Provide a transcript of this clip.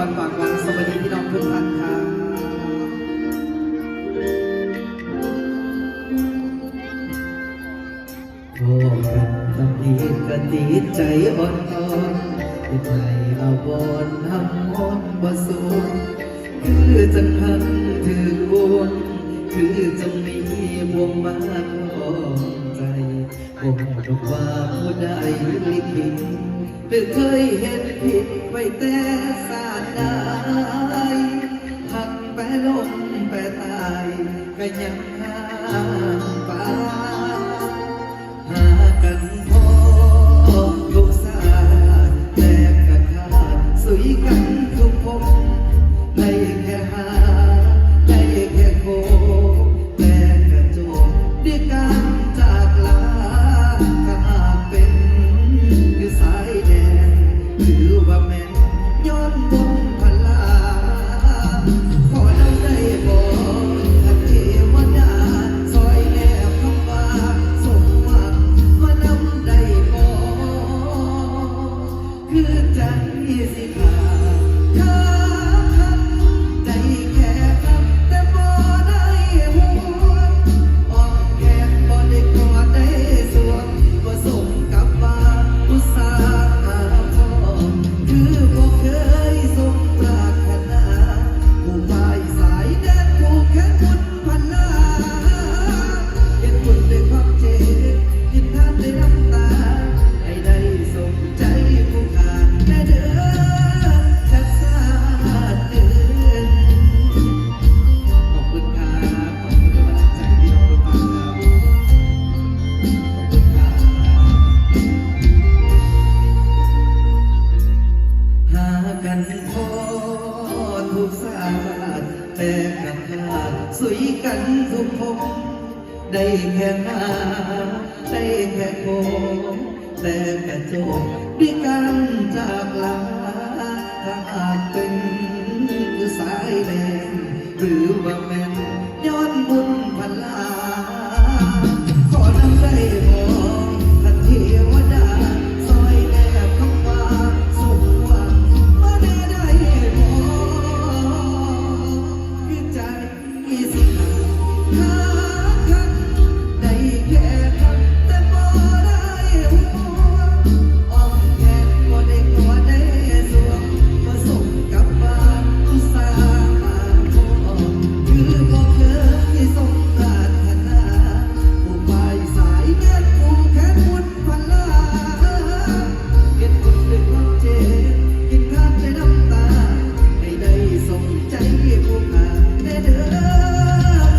ก่อนฝากหวังสวัสดีพี่น้องทุกท่านครับโอ้กันตำนี้ก็ดีใจอ่อนอ่อนที่ใจเอาบอนทำอ่อนบ่สูงคือจะพันถือวนคือจะมีบวงมาของใจบ่รู้ว่าผู้ใดลิขิตหรือเคยเห็นผิด ว้แต่สาดได้หักไปลงไปตายก็ยังห่างไปหากันพอทุกสาแต่กะขาดสุยกันทุกพบได้แค่หาได้แค่โคแต่กระโจกด้วยการจากลาก็หากเป็นคือสายแดนถือ ด แต่กับขาสุยกันทุกพบได้แค่หาได้แค่โคแต่แค่โจกด้วยกันจากลาถ้าหากเป็นสายแดงหรือว่าแม่น